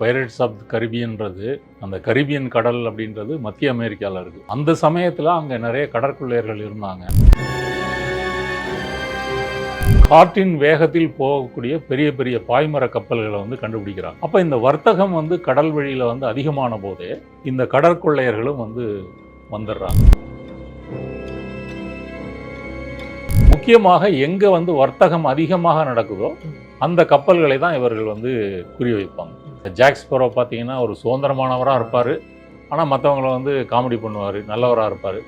Pirates of கரிபியன்றது அந்த Caribbean கடல் அப்படின்றது மத்திய அமெரிக்காவில் இருக்குது அந்த சமயத்தில் அங்கே நிறைய கடற்கொள்ளையர்கள் இருந்தாங்க. காற்றின் வேகத்தில் போகக்கூடிய பெரிய பெரிய பாய்மர கப்பல்களை வந்து கண்டுபிடிக்கிறாங்க. அப்போ இந்த வர்த்தகம் வந்து கடல் வழியில் வந்து அதிகமான போதே இந்த கடற்கொள்ளையர்களும் வந்து வந்துடுறாங்க. முக்கியமாக எங்கே வந்து வர்த்தகம் அதிகமாக நடக்குதோ அந்த கப்பல்களை தான் இவர்கள் வந்து குறிவைப்பாங்க ஜாக்ஸ்பரோ பார்த்தீங்கன்னா ஒரு சுதந்திரமானவராக இருப்பார். ஆனால் மற்றவங்கள வந்து காமெடி பண்ணுவார் நல்லவராக இருப்பார்.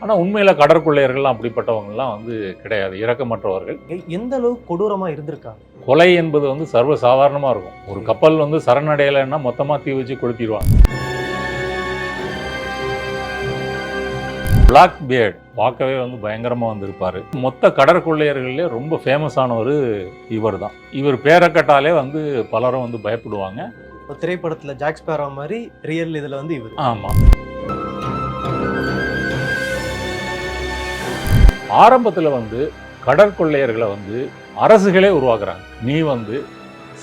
ஆனால் உண்மையில் கடற்கொள்ளையர்கள்லாம் அப்படிப்பட்டவங்கலாம் வந்து கிடையாது இரக்கமற்றவர்கள். எ- எந்த அளவுக்கு கொடூரமா இருந்திருக்காங்க கொலை என்பது வந்து சர்வ சாதாரணமாக இருக்கும். ஒரு கப்பல் வந்து சரணடையலைன்னா மொத்தமாக தீ வச்சு கொளுத்திடுவாங்க. பிளாக் பியர்ட் பார்க்கவே வந்து பயங்கரமாக வந்திருப்பார். மொத்த கடற்கொள்ளையர்கள்லே ரொம்ப ஃபேமஸானவர் இவர் தான் இவர் பேரை கேட்டாலே வந்து பலரும் வந்து பயப்படுவாங்க. திரைப்படத்துல ஜாக் ஸ்பேரோ மாதிரி ரியல் இதுல வந்து இவர். ஆமாம் ஆரம்பத்தில் வந்து கடற்கொள்ளையர்களை வந்து அரசுகளே உருவாக்குறாங்க. நீ வந்து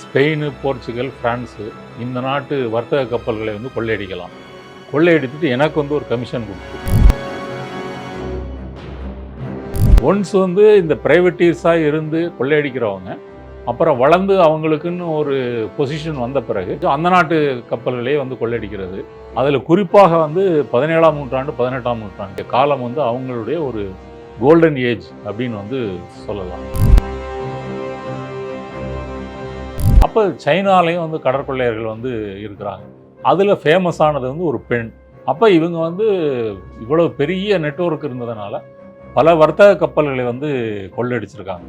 ஸ்பெயின் போர்ச்சுகல் பிரான்ஸு இந்த நாட்டு வர்த்தக கப்பல்களை வந்து கொள்ளையடிக்கலாம். கொள்ளையடித்துட்டு எனக்கு வந்து ஒரு கமிஷன் கொடுத்து ஒன்ஸ் வந்து இந்த ப்ரைவேட்டீஸாக இருந்து கொள்ளையடிக்கிறவங்க அப்புறம் வளர்ந்து அவங்களுக்குன்னு ஒரு பொசிஷன் வந்த பிறகு அந்த நாட்டு கப்பல்களே வந்து கொள்ளையடிக்கிறது. அதில் குறிப்பாக வந்து பதினேழாம் நூற்றாண்டு பதினெட்டாம் நூற்றாண்டு காலம் வந்து அவங்களுடைய ஒரு கோல்டன் ஏஜ் அப்படின்னு வந்து சொல்லலாம். அப்போ சைனாலையும் வந்து கடற்கொள்ளையர்கள் வந்து இருக்கிறாங்க. அதில் ஃபேமஸானது வந்து ஒரு பெண். அப்போ இவங்க வந்து இவ்வளோ பெரிய நெட்வொர்க் இருந்ததுனால பல வர்த்தக கப்பல்களை வந்து கொள்ளையடிச்சிருக்காங்க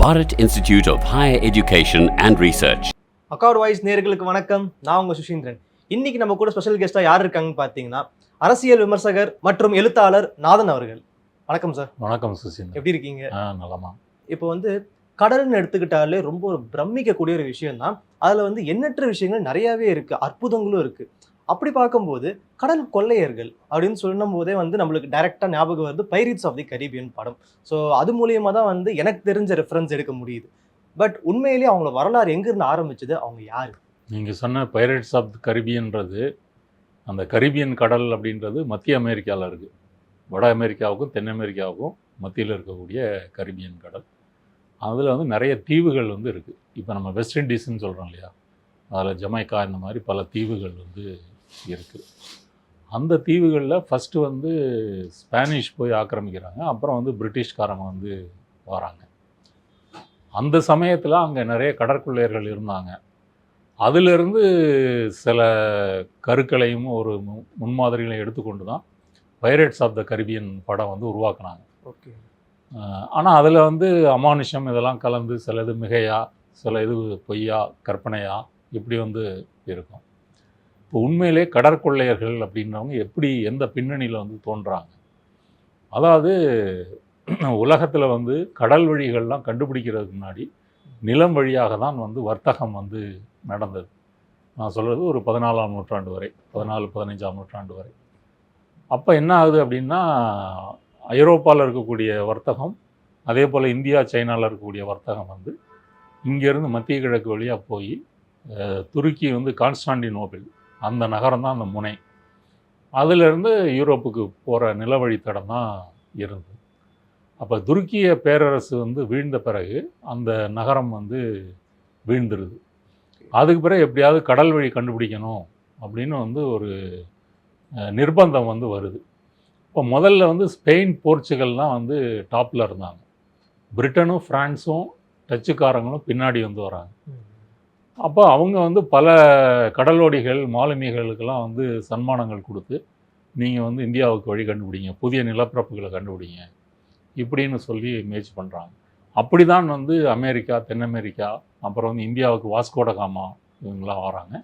Bharat Institute of Higher Education and Research. அக்கார்ட் வாய்ஸ் நேர்களுக்கு வணக்கம். நான் உங்க சுஷீந்திரன் இன்னைக்கு நம்ம கூட ஸ்பெஷல் கெஸ்டா யார் இருக்காங்கன்னு பார்த்தீங்கன்னா அரசியல் விமர்சகர் மற்றும் எழுத்தாளர் நாதன் அவர்கள். வணக்கம் சார். வணக்கம் சுசீந்திரன். எப்படி இருக்கீங்க? ஆ நலமா. இப்போ வந்து கடல்னு எடுத்துக்கிட்டாலே ரொம்ப ஒரு பிரமிக்கக்கூடிய ஒரு விஷயம் தான் அதில் வந்து எண்ணற்ற விஷயங்கள் நிறையாவே இருக்கு. அற்புதங்களும் இருக்கு. அப்படி பார்க்கும்போது கடல் கொள்ளையர்கள் அப்படின்னு சொல்லும் போதே வந்து நம்மளுக்கு டைரெக்டாக ஞாபகம் வருது பைரிட்ஸ் ஆஃப் தி கரீபியன் படம். ஸோ அது மூலியமாக தான் வந்து எனக்கு தெரிஞ்ச ரெஃபரன்ஸ் எடுக்க முடியுது. பட் உண்மையிலேயே அவங்கள வரலாறு எங்கேருந்து ஆரம்பிச்சது? அவங்க யார்? நீங்கள் சொன்ன பைரட்ஸ் ஆஃப் கரிபியன்றது அந்த கரிபியன் கடல் அப்படின்றது மத்திய அமெரிக்காவில் இருக்குது வட அமெரிக்காவுக்கும் தென் அமெரிக்காவுக்கும் மத்தியில் இருக்கக்கூடிய கரிபியன் கடல். அதில் வந்து நிறைய தீவுகள் வந்து இருக்குது இப்போ நம்ம வெஸ்ட் இண்டீஸ்ன்னு சொல்கிறோம் இல்லையா? அதில் ஜமைக்கா இந்த மாதிரி பல தீவுகள் வந்து இருக்குது அந்த தீவுகளில் ஃபஸ்ட்டு வந்து ஸ்பானிஷ் போய் ஆக்கிரமிக்கிறாங்க. அப்புறம் வந்து பிரிட்டிஷ்காரங்க வந்து வராங்க. அந்த சமயத்தில் அங்கே நிறைய கடற்கொள்ளையர்கள் இருந்தாங்க. அதிலிருந்து சில கருக்களையும் ஒரு முன்மாதிரிகளையும் எடுத்துக்கொண்டு தான் பைரட்ஸ் ஆஃப் த கரிபியன் படம் வந்து உருவாக்குனாங்க. ஓகே. ஆனால் அதில் வந்து அமானுஷம் இதெல்லாம் கலந்து சில இது மிகையா சில இது பொய்யா கற்பனையா இப்படி வந்து இருக்கும். இப்போ உண்மையிலே கடற்கொள்ளையர்கள் அப்படின்றவங்க எப்படி எந்த பின்னணியில் வந்து தோன்றாங்க? அதாவது உலகத்தில் வந்து கடல் வழிகள்லாம் கண்டுபிடிக்கிறதுக்கு முன்னாடி நிலம் வழியாக தான் வந்து வர்த்தகம் வந்து நடந்தது. நான் சொல்கிறது ஒரு பதினாலாம் நூற்றாண்டு வரை பதினாலு பதினஞ்சாம் நூற்றாண்டு வரை. அப்போ என்ன ஆகுது அப்படின்னா ஐரோப்பாவில் இருக்கக்கூடிய வர்த்தகம் அதே போல் இந்தியா சைனாவில் இருக்கக்கூடிய வர்த்தகம் வந்து இங்கேருந்து மத்திய கிழக்கு வழியாக போய் துருக்கி வந்து கான்ஸ்டாண்டினோபிள் அந்த நகரம் தான் அந்த முனை. அதிலிருந்து யூரோப்புக்கு போகிற நிலவழித்தடம் தான் இருந்தது. அப்போ துருக்கிய பேரரசு வந்து வீழ்ந்த பிறகு அந்த நகரம் வந்து வீழ்ந்துருது. அதுக்கு பிறகு எப்படியாவது கடல் வழி கண்டுபிடிக்கணும் அப்படின்னு வந்து ஒரு நிர்பந்தம் வந்து வருது. இப்போ முதல்ல வந்து ஸ்பெயின் போர்ச்சுகல் தான் வந்து டாப்பில் இருந்தாங்க. பிரிட்டனும் ஃப்ரான்ஸும் டச்சுக்காரங்களும் பின்னாடி வந்து வராங்க. அப்போ அவங்க வந்து பல கடலோடிகள் மாலுமிகளுக்கெல்லாம் வந்து சன்மானங்கள் கொடுத்து நீங்கள் வந்து இந்தியாவுக்கு வழி கண்டுபிடிங்க புதிய நிலப்பரப்புகளை கண்டுபிடிங்க இப்படின்னு சொல்லி முயற்சி பண்ணுறாங்க அப்படி தான் வந்து அமெரிக்கா தென் அமெரிக்கா அப்புறம் வந்து இந்தியாவுக்கு வாஸ்கோட காமா இவங்கெல்லாம் வராங்க.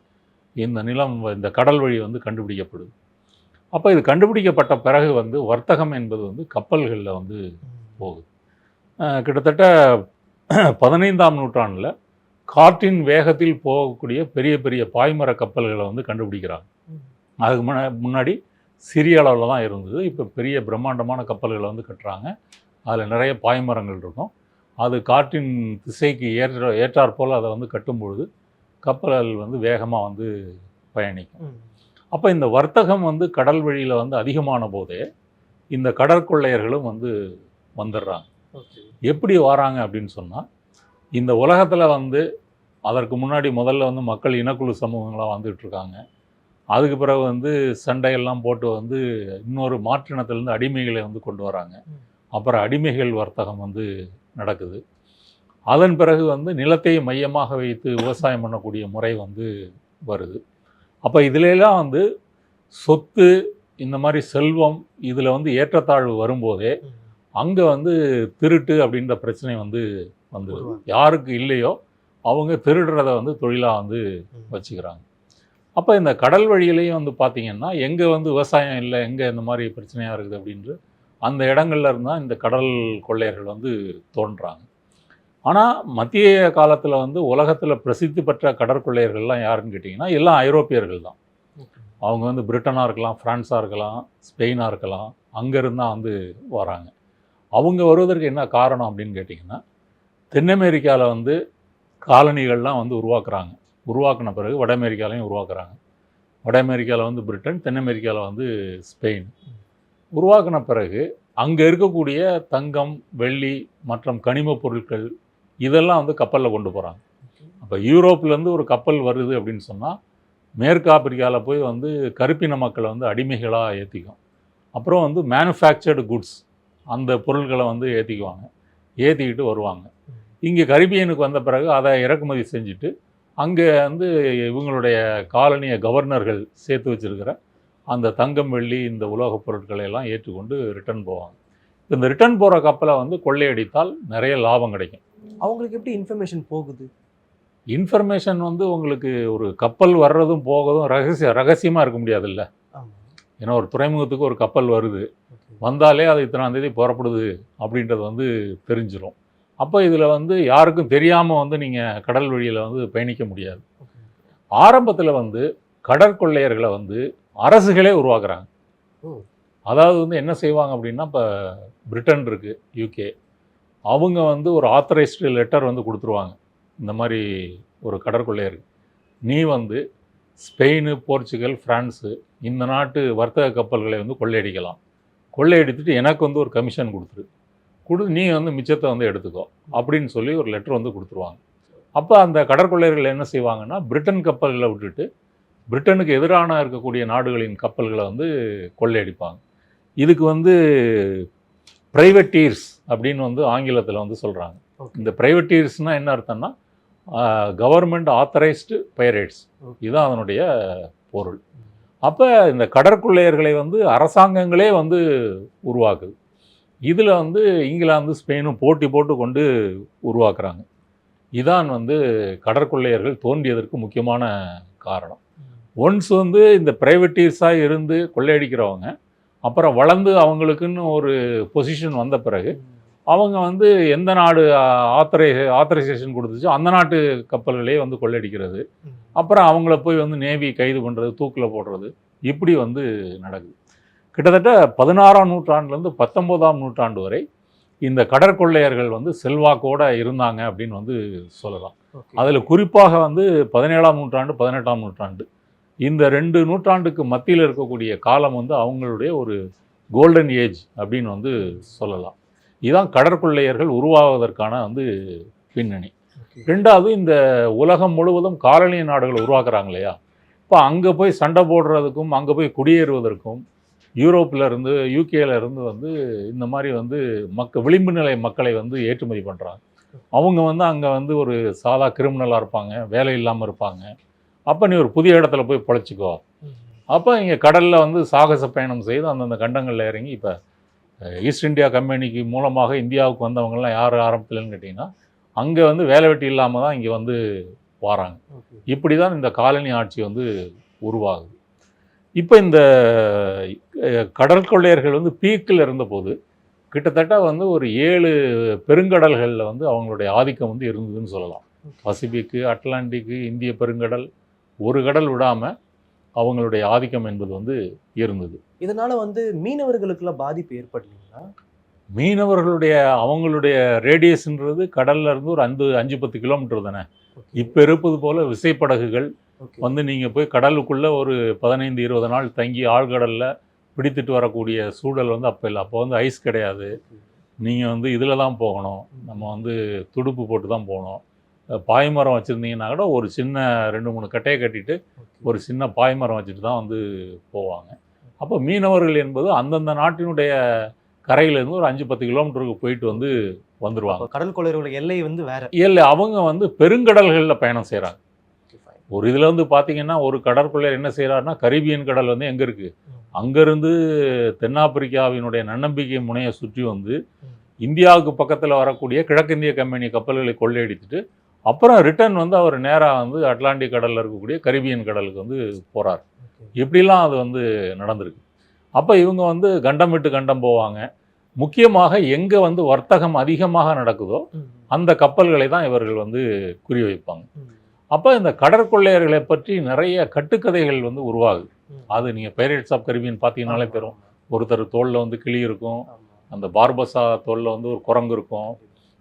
இந்த நிலம் இந்த கடல் வழி வந்து கண்டுபிடிக்கப்படுது. அப்போ இது கண்டுபிடிக்கப்பட்ட பிறகு வந்து வர்த்தகம் என்பது வந்து கப்பல்களில் வந்து போகுது. கிட்டத்தட்ட பதினைந்தாம் நூற்றாண்டில் காற்றின் வேகத்தில் போகக்கூடிய பெரிய பெரிய பாய்மர கப்பல்களை வந்து கண்டுபிடிக்கிறாங்க. அதுக்கு முன்ன முன்னாடி சிறிய அளவில் தான் இருந்தது. இப்போ பெரிய பிரம்மாண்டமான கப்பல்களை வந்து கட்டுறாங்க. அதில் நிறைய பாய்மரங்கள் இருக்கும். அது காற்றின் திசைக்கு ஏற்ற ஏற்றாற் போல் அதை வந்து கட்டும்பொழுது கப்பல்கள் வந்து வேகமாக வந்து பயணிக்கும். அப்போ இந்த வர்த்தகம் வந்து கடல் வழியில் வந்து அதிகமான போதே இந்த கடற்கொள்ளையர்களும் வந்து வந்துடுறாங்க. எப்படி வராங்க அப்படின்னு சொன்னால் இந்த உலகத்தில் வந்து அதற்கு முன்னாடி முதல்ல வந்து மக்கள் இனக்குழு சமூகங்களாக வந்துட்டு இருக்காங்க அதுக்கு பிறகு வந்து சண்டையெல்லாம் போட்டு வந்து இன்னொரு மாற்றினத்திலேருந்து அடிமைகளை வந்து கொண்டு வராங்க. அப்புறம் அடிமைகள் வர்த்தகம் வந்து நடக்குது. அதன் பிறகு வந்து நிலத்தை மையமாக வைத்து விவசாயம் பண்ணக்கூடிய முறை வந்து வருது. அப்போ இதுலெல்லாம் வந்து சொத்து இந்த மாதிரி செல்வம் இதில் வந்து ஏற்றத்தாழ்வு வரும்போதே அங்கே வந்து திருட்டு அப்படின்ற பிரச்சனை வந்து உருவாகுது. யாருக்கு இல்லையோ அவங்க திருடுறத வந்து தொழிலாக வந்து வச்சுக்கிறாங்க. அப்போ இந்த கடல் வழியிலையும் வந்து பார்த்தீங்கன்னா எங்கே வந்து விவசாயம் இல்லை எங்கே இந்த மாதிரி பிரச்சனையாக இருக்குது அப்படின்ட்டு அந்த இடங்கள்ல இருந்தால் இந்த கடல் கொள்ளையர்கள் வந்து தோன்றாங்க. ஆனால் மத்திய காலத்தில் வந்து உலகத்தில் பிரசித்தி பெற்ற கடற்கொள்ளையர்கள்லாம் யாருன்னு கேட்டிங்கன்னா எல்லாம் ஐரோப்பியர்கள் தான். அவங்க வந்து பிரிட்டனாக இருக்கலாம் ஃப்ரான்ஸாக இருக்கலாம் ஸ்பெயினாக இருக்கலாம் அங்கேருந்து தான் வந்து வராங்க. அவங்க வருவதற்கு என்ன காரணம் அப்படின்னு கேட்டிங்கன்னா தென் அமெரிக்காவில் வந்து காலனிகள்லாம் வந்து உருவாக்குறாங்க. உருவாக்கின பிறகு வட அமெரிக்காலையும் உருவாக்குறாங்க. வட அமெரிக்காவில் வந்து பிரிட்டன் தென் அமெரிக்காவில் வந்து ஸ்பெயின். உருவாக்கின பிறகு அங்கே இருக்கக்கூடிய தங்கம் வெள்ளி மற்றும் கனிமப் பொருட்கள் இதெல்லாம் வந்து கப்பலில் கொண்டு போகிறாங்க அப்போ யூரோப்லேருந்து ஒரு கப்பல் வருது அப்படின்னு சொன்னால் மேற்கு ஆப்பிரிக்காவில் போய் வந்து கருப்பின மக்களை வந்து அடிமைகளாக ஏற்றிக்கும் அப்புறம் வந்து மேனுஃபேக்சர்டு குட்ஸ் அந்த பொருட்களை வந்து ஏற்றிக்குவாங்க ஏற்றிக்கிட்டு வருவாங்க. இங்கே கரிபியனுக்கு வந்த பிறகு அதை இறக்குமதி செஞ்சுட்டு அங்கே வந்து இவங்களுடைய காலனிய கவர்னர்கள் சேர்த்து வச்சிருக்கிற அந்த தங்கம் வெள்ளி இந்த உலோகப் பொருட்களை எல்லாம் ஏற்றுக்கொண்டு ரிட்டர்ன் போவாங்க. இந்த ரிட்டர்ன் போகிற கப்பலை வந்து கொள்ளையடித்தால் நிறைய லாபம் கிடைக்கும். அவங்களுக்கு எப்படி இன்ஃபர்மேஷன் போகுது? இன்ஃபர்மேஷன் வந்து உங்களுக்கு ஒரு கப்பல் வர்றதும் போகிறதும் ரகசிய ரகசியமாக இருக்க முடியாதுல்ல. ஏன்னா ஒரு துறைமுகத்துக்கு ஒரு கப்பல் வருது. வந்தாலே அது இத்தனாம் தேதி புறப்படுது அப்படின்றது வந்து தெரிஞ்சிரும். அப்போ இதில் வந்து யாருக்கும் தெரியாமல் வந்து நீங்கள் கடல் வழியில் வந்து பயணிக்க முடியாது. ஆரம்பத்தில் வந்து கடற்கொள்ளையர்களை வந்து அரசுகளே உருவாக்குறாங்க. அதாவது வந்து என்ன செய்வாங்க அப்படின்னா இப்போ பிரிட்டன் இருக்குது யூகே அவங்க வந்து ஒரு ஆத்தரைஸ்டு லெட்டர் வந்து கொடுத்துருவாங்க. இந்த மாதிரி ஒரு கடற்கொள்ளையர் நீ வந்து ஸ்பெயின் போர்ச்சுகல் ஃப்ரான்ஸு இந்த நாட்டு வர்த்தக கப்பல்களை வந்து கொள்ளையடிக்கலாம். கொள்ளையடித்துட்டு எனக்கு வந்து ஒரு கமிஷன் கொடுத்துரு. கொடு நீ வந்து மிச்சத்தை வந்து எடுத்துக்கோ. அப்படின்னு சொல்லி ஒரு லெட்டர் வந்து கொடுத்துருவாங்க. அப்போ அந்த கடற்கொள்ளையர்கள் என்ன செய்வாங்கன்னா பிரிட்டன் கப்பல்களை விட்டுட்டு பிரிட்டனுக்கு எதிரான இருக்கக்கூடிய நாடுகளின் கப்பல்களை வந்து கொள்ளையடிப்பாங்க. இதுக்கு வந்து பிரைவேட்டீர்ஸ் அப்படின்னு வந்து ஆங்கிலத்தில் வந்து சொல்கிறாங்க இந்த பிரைவேட்டீர்ஸ்னால் என்ன அர்த்தம்னா கவர்மெண்ட் ஆத்தரைஸ்டு பைரேட்ஸ். இதுதான் அதனுடைய பொருள். அப்போ இந்த கடற்கொள்ளையர்களை வந்து அரசாங்கங்களே வந்து உருவாக்குது. இதில் வந்து இங்கிலாந்து ஸ்பெயினும் போட்டி போட்டு கொண்டு உருவாக்குறாங்க. இதான் வந்து கடற்கொள்ளையர்கள் தோன்றியதற்கு முக்கியமான காரணம். ஒன்ஸ் வந்து இந்த பிரைவேட்டீர்ஸாக இருந்து கொள்ளையடிக்கிறவங்க அப்புறம் வளர்ந்து அவங்களுக்குன்னு ஒரு பொசிஷன் வந்த பிறகு அவங்க வந்து எந்த நாடு ஆத்தரை ஆத்தரைசேஷன் கொடுத்துச்சோ அந்த நாட்டு கப்பல்களே வந்து கொள்ளையடிக்கிறது. அப்புறம் அவங்கள போய் வந்து நேவி கைது பண்ணுறது தூக்கில் போடுறது இப்படி வந்து நடக்குது. கிட்டத்தட்ட பதினாறாம் நூற்றாண்டுலேருந்து பத்தொம்போதாம் நூற்றாண்டு வரை இந்த கடற்கொள்ளையர்கள் வந்து செல்வாக்கோட இருந்தாங்க அப்படின்னு வந்து சொல்லலாம். அதில் குறிப்பாக வந்து பதினேழாம் நூற்றாண்டு பதினெட்டாம் நூற்றாண்டு. இந்த ரெண்டு நூற்றாண்டுக்கு மத்தியில் இருக்கக்கூடிய காலம் வந்து அவங்களுடைய ஒரு கோல்டன் ஏஜ் அப்படின்னு வந்து சொல்லலாம். இதுதான் கடற்கொள்ளையர்கள் உருவாவதற்கான வந்து பின்னணி. ரெண்டாவது இந்த உலகம் முழுவதும் காலனிய நாடுகள் உருவாக்குறாங்க இல்லையா? இப்போ அங்கே போய் சண்டை போடுறதுக்கும் அங்கே போய் குடியேறுவதற்கும் யூரோப்பில் இருந்து யூகேல இருந்து வந்து இந்த மாதிரி வந்து மக்க விளிம்பு நிலை மக்களை வந்து ஏற்றுமதி பண்ணுறாங்க அவங்க வந்து அங்கே வந்து ஒரு சாதா கிரிமினலாக இருப்பாங்க வேலை இல்லாமல் இருப்பாங்க. அப்போ நீ ஒரு புதிய இடத்துல போய் பொழைச்சிக்கோ. அப்போ இங்கே கடலில் வந்து சாகச பயணம் செய்து அந்தந்த கண்டங்களில் இறங்கி இப்போ ஈஸ்ட் இந்தியா கம்பெனிக்கு மூலமாக இந்தியாவுக்கு வந்தவங்கலாம் யார் ஆரம்பத்துலன்னு கேட்டிங்கன்னா அங்கே வந்து வேலை வெட்டி இல்லாமல் தான் இங்கே வந்து வராங்க. இப்படி தான் இந்த காலனி ஆட்சி வந்து உருவாகுது. இப்போ இந்த கடற்கொள்ளையர்கள் வந்து பீக்கில் இருந்தபோது கிட்டத்தட்ட வந்து ஒரு ஏழு பெருங்கடல்களில் வந்து அவங்களுடைய ஆதிக்கம் வந்து இருந்ததுன்னு சொல்லலாம். பசிபிக்கு அட்லாண்டிக்கு இந்திய பெருங்கடல் ஒரு கடல் விடாமல் அவங்களுடைய ஆதிக்கம் என்பது வந்து இருந்தது. இதனால வந்து மீனவர்களுக்கெல்லாம் பாதிப்பு ஏற்படலைங்களா? மீனவர்களுடைய அவங்களுடைய ரேடியஸ்ன்றது கடல்ல இருந்து ஒரு அஞ்சு அஞ்சு பத்து கிலோமீட்டர் தானே? இப்போ இருப்பது போல விசைப்படகுகள் வந்து நீங்கள் போய் கடலுக்குள்ளே ஒரு பதினைந்து இருபது நாள் தங்கி ஆழ்கடலில் பிடித்துட்டு வரக்கூடிய சூழல் வந்து அப்போ இல்லை. அப்போ வந்து ஐஸ் கிடையாது. நீங்கள் வந்து இதில் தான் போகணும். நம்ம வந்து துடுப்பு போட்டு தான் போகணும். பாய்மரம் வச்சுருந்தீங்கன்னா கூட ஒரு சின்ன ரெண்டு மூணு கட்டையை கட்டிட்டு ஒரு சின்ன பாய்மரம் வச்சுட்டு தான் வந்து போவாங்க. அப்போ மீனவர்கள் என்பது அந்தந்த நாட்டினுடைய கரையிலேருந்து ஒரு அஞ்சு பத்து கிலோமீட்டருக்கு போயிட்டு வந்து வந்துடுவாங்க கடல் கொள்ளையர்களோட எல்லை வந்து வேற. இல்லை அவங்க வந்து பெருங்கடல்களில் பயணம் செய்கிறாங்க. ஒரு இதில் வந்து பார்த்தீங்கன்னா ஒரு கடற்கொள்ளையர் என்ன செய்கிறாருன்னா கரீபியன் கடல் வந்து எங்கே இருக்குது. அங்கேருந்து தென்னாப்பிரிக்காவினுடைய நன்னம்பிக்கை முனையை சுற்றி வந்து. இந்தியாவுக்கு பக்கத்தில் வரக்கூடிய கிழக்கிந்திய கம்பெனி கப்பல்களை கொள்ளையடித்துட்டு அப்புறம் ரிட்டர்ன் வந்து அவர் நேராக வந்து அட்லாண்டிக் கடலில் இருக்கக்கூடிய கரீபியன் கடலுக்கு வந்து போகிறார். இப்படிலாம் அது வந்து நடந்திருக்கு அப்போ இவங்க வந்து கண்டம் விட்டு கண்டம் போவாங்க முக்கியமாக எங்கே வந்து வர்த்தகம் அதிகமாக நடக்குதோ. அந்த கப்பல்களை தான் இவர்கள் வந்து குறிவைப்பாங்க ம். அப்போ இந்த கடற்கொள்ளையர்களை பற்றி நிறைய கட்டுக்கதைகள் வந்து உருவாகுது. அது நீங்கள் பைரேட்ஸ் ஆஃப் கரிபியன் பார்த்தீங்கனாலே பெறும் ஒருத்தர் தோளில் வந்து கிளி இருக்கும். அந்த பார்பசா தோளில் வந்து ஒரு குரங்கு இருக்கும்.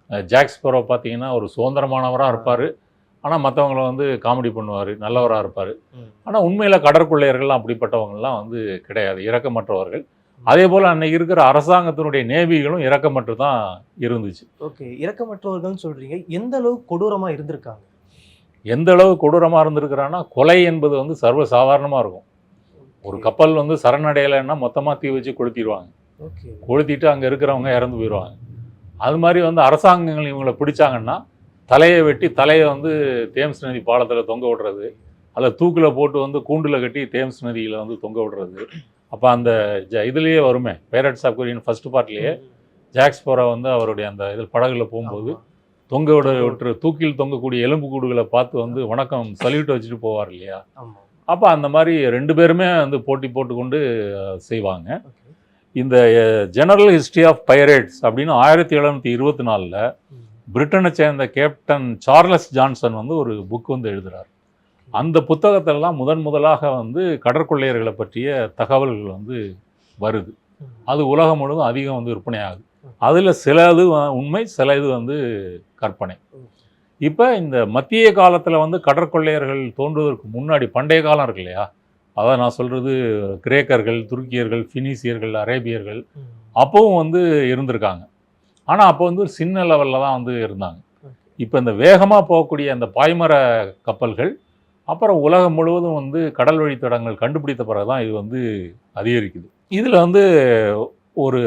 அஹ் ஜாக் ஸ்பரோ பார்த்தீங்கன்னா ஒரு சுதந்திரமானவராக இருப்பார். ஆனால் மற்றவங்கள வந்து காமெடி பண்ணுவார் நல்லவராக இருப்பார். ஆனால் உண்மையில் கடற்கொள்ளையர்கள்லாம் அப்படிப்பட்டவங்கலாம் வந்து கிடையாது இரக்கமற்றவர்கள். அதே போல் அன்னைக்கு இருக்கிற அரசாங்கத்தினுடைய நேவிகளும் இரக்கமற்று தான் இருந்துச்சு. ஓகே இரக்கமற்றவர்கள்னு சொல்றீங்க. எந்த அளவுக்கு கொடூரமா இருந்திருக்காங்க? எந்த அளவு கொடூரமாக இருந்திருக்கிறான்னா கொலை என்பது வந்து சர்வ சாதாரணமாக இருக்கும். ஒரு கப்பல் வந்து சரணடையலைன்னா மொத்தமாக தீ வச்சு கொளுத்திடுவாங்க. கொளுத்திட்டு அங்கே இருக்கிறவங்க இறந்து போயிடுவாங்க. அது மாதிரி வந்து அரசாங்கங்கள் இவங்களை பிடிச்சாங்கன்னா தலையை வெட்டி தலையை வந்து தேம்ஸ் நதி பாலத்தில் தொங்க விடுறது அதில் தூக்கில் போட்டு வந்து கூண்டில் கட்டி தேம்ஸ் நதியில் வந்து தொங்க விடுறது. அப்போ அந்த ஜ இதுலேயே வருமே பேரட்ஸ் ஆஃப் கொரியன் ஃபர்ஸ்ட் பார்ட்லேயே ஜாக்ஸ் போரா வந்து அவருடைய அந்த இதில் படகுல போகும்போது தொங்க விட விட்டு தூக்கில் தொங்கக்கூடிய எலும்பு கூடுகளை பார்த்து வந்து வணக்கம் சல்யூட் வச்சுட்டு போவார் இல்லையா? அப்போ அந்த மாதிரி ரெண்டு பேருமே வந்து போட்டி போட்டுக்கொண்டு செய்வாங்க. இந்த ஜெனரல் ஹிஸ்ட்ரி ஆஃப் பைரேட்ஸ் அப்படின்னு ஆயிரத்தி எழுநூற்றி இருபத்தி நாலில் பிரிட்டனை சேர்ந்த கேப்டன் சார்லஸ் ஜான்சன் வந்து ஒரு புக் வந்து எழுதுறார். அந்த புத்தகத்திலலாம் முதன் முதலாக வந்து கடற்கொள்ளையர்களை பற்றிய தகவல்கள் வந்து வருது. அது உலகம் முழுவதும் அதிகம் வந்து விற்பனையாகுது. அதில் சில இது உண்மை சில இது வந்து கற்பனை. இப்போ இந்த மத்திய காலத்தில் வந்து கடற்கொள்ளையர்கள் தோன்றுவதற்கு முன்னாடி பண்டைய காலம் இருக்கு இல்லையா? அதான் நான் சொல்கிறது கிரேக்கர்கள் துருக்கியர்கள் ஃபினிசியர்கள் அரேபியர்கள் அப்பவும் வந்து இருந்திருக்காங்க. ஆனால் அப்போ வந்து ஒரு சின்ன லெவலில் தான் வந்து இருந்தாங்க. இப்போ இந்த வேகமாக போகக்கூடிய அந்த பாய்மர கப்பல்கள் அப்புறம் உலகம் முழுவதும் வந்து கடல் வழித்தடங்கள் கண்டுபிடித்த பிறகு தான் இது வந்து அதிகரிக்குது. இதில் வந்து ஒரு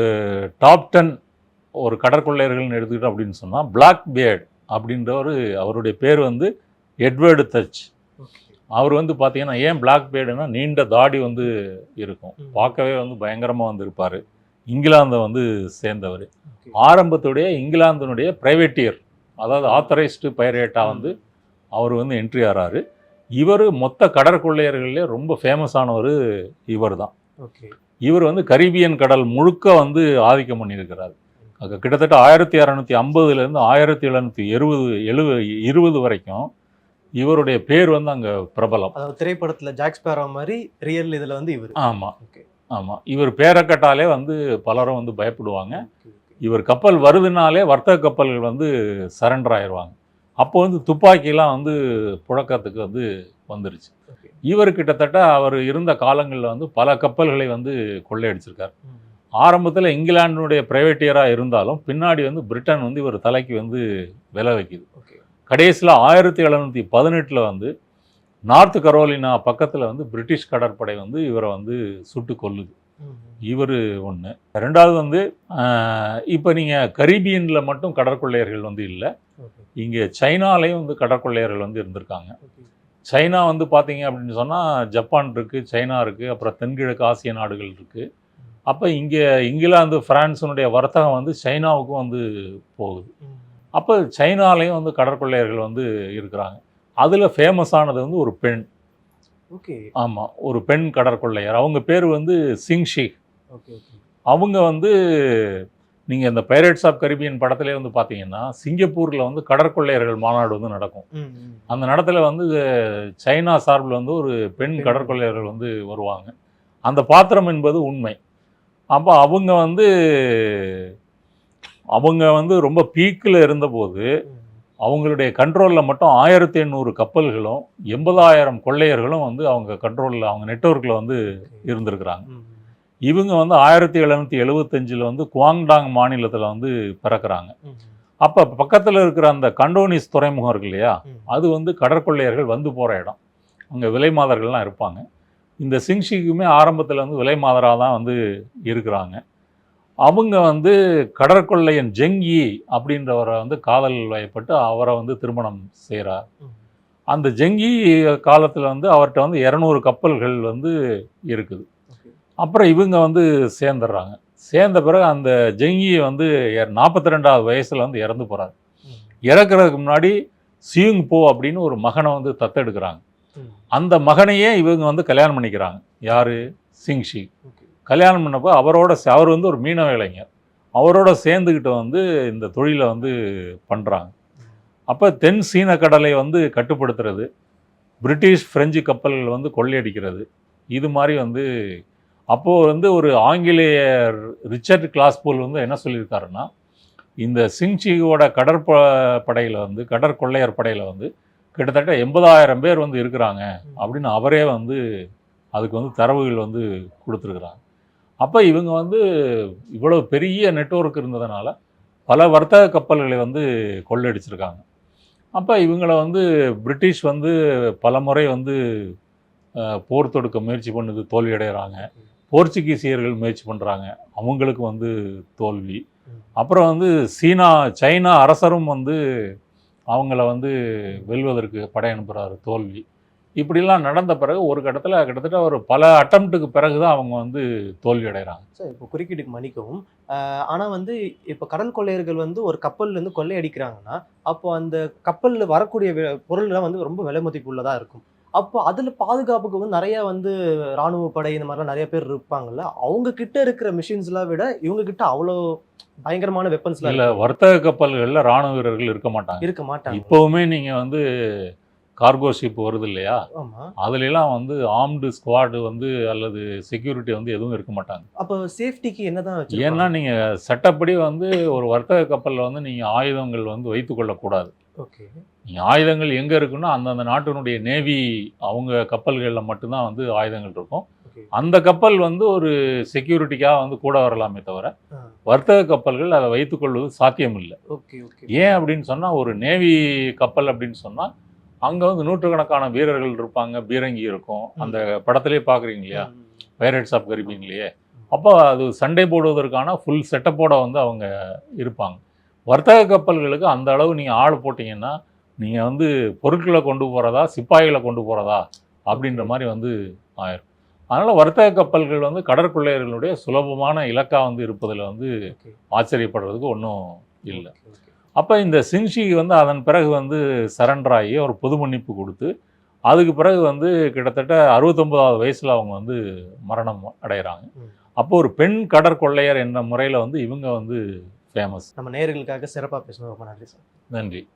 டாப் டென் ஒரு கடற்கொள்ளையர்கள்னு எடுத்துக்கிட்டோம் அப்படின்னு சொன்னால் பிளாக் பியர்ட் அப்படின்ற ஒரு அவருடைய பேர் வந்து எட்வர்டு தச். அவர் வந்து பார்த்தீங்கன்னா ஏன் பிளாக் பேர்டுனா நீண்ட தாடி வந்து இருக்கும். பார்க்கவே வந்து பயங்கரமாக வந்து இருப்பார் இங்கிலாந்தை வந்து சேர்ந்தவர். ஆரம்பத்துடைய இங்கிலாந்தினுடைய பிரைவேட்டியர் அதாவது ஆத்தரைஸ்டு பைரேட்டாக வந்து அவர் வந்து என்ட்ரி ஆறாரு. இவர் மொத்த கடற்கொள்ளையர்கள்லே ரொம்ப ஃபேமஸானவர் இவர் தான் இவர் வந்து கரீபியன் கடல் முழுக்க வந்து ஆதிக்கம் பண்ணியிருக்கிறார். கிட்டத்தட்ட ஆயிரத்தி அறநூற்றி ஐம்பதுலேருந்து ஆயிரத்தி எழுநூற்றி எழுபது எழுவ இருபது வரைக்கும் இவருடைய பேர் வந்து அங்கே பிரபலம். அதாவது திரைப்படத்துல ஜாக் ஸ்பேரோ மாதிரி ரியல் இதுல வந்து இவர். ஆமாம் ஓகே. ஆமாம் இவர் பேரை கேட்டாலே வந்து பலரும் வந்து பயப்படுவாங்க. இவர் கப்பல் வருதுனாலே வர்த்தக கப்பல்கள் வந்து சரண்டர் ஆயிடுவாங்க அப்போ வந்து துப்பாக்கிலாம் வந்து புழக்கத்துக்கு வந்து வந்துருச்சு. இவர் கிட்டத்தட்ட அவர் இருந்த காலங்களில் வந்து பல கப்பல்களை வந்து கொள்ளையடிச்சிருக்கார். ஆரம்பத்தில் இங்கிலாந்தினுடைய பிரைவேட்டியராக இருந்தாலும் பின்னாடி வந்து பிரிட்டன் வந்து இவர் தலைக்கு வந்து விலை வைக்குது. கடைசியில் ஆயிரத்தி எழுநூற்றி பதினெட்டில் வந்து நார்த் கரோலினா பக்கத்தில் வந்து பிரிட்டிஷ் கடற்படை வந்து இவரை வந்து சுட்டு கொல்லுது. இவர் ஒன்று ரெண்டாவது வந்து இப்போ நீங்கள் கரீபியனில் மட்டும் கடற்கொள்ளையர்கள் வந்து இல்லை. இங்கே சைனாலையும் வந்து கடற்கொள்ளையர்கள் வந்து இருந்திருக்காங்க. சைனா வந்து பார்த்தீங்க அப்படின்னு சொன்னால் ஜப்பான் இருக்குது சைனா இருக்குது அப்புறம் தென்கிழக்கு ஆசிய நாடுகள் இருக்குது அப்போ இங்கே இங்கிலாந்து பிரான்ஸினுடைய வர்த்தகம் வந்து சைனாவுக்கும் வந்து போகுது. அப்போ சைனாலையும் வந்து கடற்கொள்ளையர்கள் வந்து இருக்கிறாங்க. அதில் ஃபேமஸானது வந்து ஒரு பெண். ஓகே. ஆமாம் ஒரு பெண் கடற்கொள்ளையர். அவங்க பேர் வந்து சிங் ஷேக் ஓகே ஓகே. அவங்க வந்து நீங்கள் இந்த பைரேட்ஸ் ஆஃப் கரிபியன் படத்திலே வந்து பார்த்தீங்கன்னா சிங்கப்பூரில் வந்து கடற்கொள்ளையர்கள் மாநாடு வந்து நடக்கும். அந்த நடத்துல வந்து சைனா சார்பில் வந்து ஒரு பெண். கடற்கொள்ளையர்கள் வந்து வருவாங்க. அந்த பாத்திரம் என்பது உண்மை. அப்போ அவங்க வந்து அவங்க வந்து ரொம்ப பீக்கில் இருந்தபோது அவங்களுடைய கண்ட்ரோலில் மட்டும் ஆயிரத்தி எண்ணூறு கப்பல்களும் எண்பதாயிரம் கொள்ளையர்களும் வந்து அவங்க கண்ட்ரோலில் அவங்க நெட்வொர்க்கில் வந்து இருந்திருக்கிறாங்க. இவங்க வந்து ஆயிரத்தி எழுநூற்றி எழுபத்தஞ்சில் வந்து குவாங்டாங் மாநிலத்தில் வந்து பிறக்கிறாங்க. அப்போ பக்கத்தில் இருக்கிற அந்த கண்டோனிஸ் துறைமுகம் இருக்கு இல்லையா. அது வந்து கடற்கொள்ளையர்கள் வந்து போகிற இடம் அங்கே விலை மாதர்கள்லாம் இருப்பாங்க இந்த சிங்ஷிக்குமே ஆரம்பத்தில் வந்து விலை மாதராக தான் வந்து இருக்கிறாங்க அவங்க வந்து கடற்கொள்ளையன் ஜெங்கி அப்படின்றவரை வந்து காதல் வயப்பட்டு அவரை வந்து திருமணம் செய்கிறார். அந்த ஜெங்கி காலத்தில் வந்து அவர்கிட்ட வந்து இரநூறு கப்பல்கள் வந்து இருக்குது. அப்புறம் இவங்க வந்து சேர்ந்துடுறாங்க சேர்ந்த பிறகு அந்த ஜெங்கி வந்து நாற்பத்தி ரெண்டாவது வயசில் வந்து இறந்து போகிறார். இறக்குறதுக்கு முன்னாடி சியுங் போ அப்படின்னு ஒரு மகனை வந்து தத்தெடுக்கிறாங்க. அந்த மகனையே இவங்க வந்து கல்யாணம் பண்ணிக்கிறாங்க. யாரு? சிங்ஷி. கல்யாணம் பண்ணப்போ அவரோட அவர் வந்து ஒரு மீனவ இளைஞர். அவரோட சேர்ந்துக்கிட்டு வந்து இந்த தொழிலை வந்து பண்ணுறாங்க அப்போ தென் சீன கடலை வந்து கட்டுப்படுத்துறது பிரிட்டிஷ் பிரெஞ்சு கப்பல்கள் வந்து கொள்ளையடிக்கிறது இது மாதிரி வந்து அப்போது வந்து ஒரு ஆங்கிலேயர் ரிச்சர்ட் கிளாஸ்பூல் வந்து என்ன சொல்லியிருக்காருன்னா இந்த சிங்சியோட கடற்ப படையில் வந்து கடற்கொள்ளையர் படையில் வந்து கிட்டத்தட்ட எண்பதாயிரம் பேர் வந்து இருக்கிறாங்க அப்படின்னு அவரே வந்து அதுக்கு வந்து தரவுகள் வந்து கொடுத்துருக்குறாங்க. அப்போ இவங்க வந்து இவ்வளோ பெரிய நெட்வொர்க் இருந்ததுனால பல வர்த்தக கப்பல்களை வந்து கொள்ளையடிச்சிருக்காங்க அப்போ இவங்கள வந்து பிரிட்டிஷ் வந்து பல முறை வந்து போர் தொடுக்க முயற்சி பண்ணுது தோல்வி அடைகிறாங்க போர்ச்சுகீசியர்கள் முயற்சி பண்ணுறாங்க அவங்களுக்கு வந்து தோல்வி. அப்புறம் வந்து சீனா சைனா அரசரும் வந்து அவங்கள வந்து வெல்வதற்கு படை அனுப்புகிறாரு தோல்வி. இப்படிலாம் நடந்த பிறகு ஒரு கட்டத்தில் கிட்டத்தட்ட ஒரு பல அட்டம்ப்ட்டுக்கு பிறகு தான் அவங்க வந்து தோல்வி அடைகிறாங்க சார் இப்போ குறுக்கீடுக்கு மன்னிக்கவும். ஆனால் வந்து இப்போ கடல் கொள்ளையர்கள் வந்து ஒரு கப்பல்லேருந்து கொள்ளையடிக்கிறாங்கன்னா அப்போ அந்த கப்பலில் வரக்கூடிய பொருள்லாம் வந்து ரொம்ப விலை மதிப்பு இருக்கும். அப்போ அதுல பாதுகாப்புக்கு வந்து நிறைய வந்து ராணுவ படை இந்த மாதிரிலாம் நிறைய பேர் இருப்பாங்கல்ல அவங்க கிட்ட இருக்கிற மிஷின்ஸ்லாம் விட இவங்க கிட்ட அவ்வளோ பயங்கரமான வெப்பன்ஸ்லாம் இல்லை வர்த்தக கப்பல்களில் ராணுவ வீரர்கள் இருக்க மாட்டாங்க. இருக்க மாட்டாங்க. இப்போவுமே நீங்கள் வந்து கார்கோ ஷிப் வருது இல்லையா? அதுலலாம் வந்து ஆர்ம்டு ஸ்குவாடு வந்து அல்லது செக்யூரிட்டி வந்து எதுவும் இருக்க மாட்டாங்க. அப்போ சேஃப்டிக்கு என்னதான் ஏன்னா நீங்கள் சட்டப்படி வந்து ஒரு வர்த்தக கப்பலில் வந்து நீங்கள் ஆயுதங்கள் வந்து வைத்துக்கொள்ளக்கூடாது ஓகே. ஆயுதங்கள் எங்கே இருக்குன்னா அந்தந்த நாட்டினுடைய நேவி அவங்க கப்பல்களில் மட்டும்தான் வந்து ஆயுதங்கள் இருக்கும். அந்த கப்பல் வந்து ஒரு செக்யூரிட்டிக்காக வந்து கூட வரலாமே தவிர வர்த்தக கப்பல்கள் அதை வைத்துக்கொள்வது சாத்தியம் இல்லை ஓகே ஓகே. ஏன் அப்படின்னு சொன்னால் ஒரு நேவி கப்பல் அப்படின்னு சொன்னால் அங்கே வந்து நூற்றுக்கணக்கான வீரர்கள் இருப்பாங்க பீரங்கி இருக்கும். அந்த படத்திலே பார்க்குறீங்க இல்லையா? பைரட்ஸ் ஆஃப் கரிபீன்லேயே அப்போ அது சண்டை போடுவதற்கான ஃபுல் செட்டப்போட வந்து அவங்க இருப்பாங்க. வர்த்தக கப்பல்களுக்கு அந்த அளவு நீங்கள் ஆள் போட்டிங்கன்னா நீங்கள் வந்து பொருட்களை கொண்டு போகிறதா சிப்பாய்களை கொண்டு போகிறதா அப்படின்ற மாதிரி வந்து ஆயிரும். அதனால் வர்த்தக கப்பல்கள் வந்து கடற்கொள்ளையர்களுடைய சுலபமான இலக்கா வந்து இருப்பதில் வந்து ஆச்சரியப்படுறதுக்கு ஒன்றும் இல்லை. அப்போ இந்த சின்ஷி வந்து அதன் பிறகு வந்து சரண்டர் ஆகி ஒரு பொது மன்னிப்பு கொடுத்து அதுக்கு பிறகு வந்து கிட்டத்தட்ட அறுபத்தொன்பதாவது வயசில் அவங்க வந்து மரணம் அடைகிறாங்க. ம். அப்போ ஒரு பெண் கடற்கொள்ளையர் என்ற முறையில் வந்து இவங்க வந்து ஃபேமஸ் நம்ம நேயர்களுக்காக சிறப்பா பேசணும் ரொம்ப நன்றி சார். நன்றி.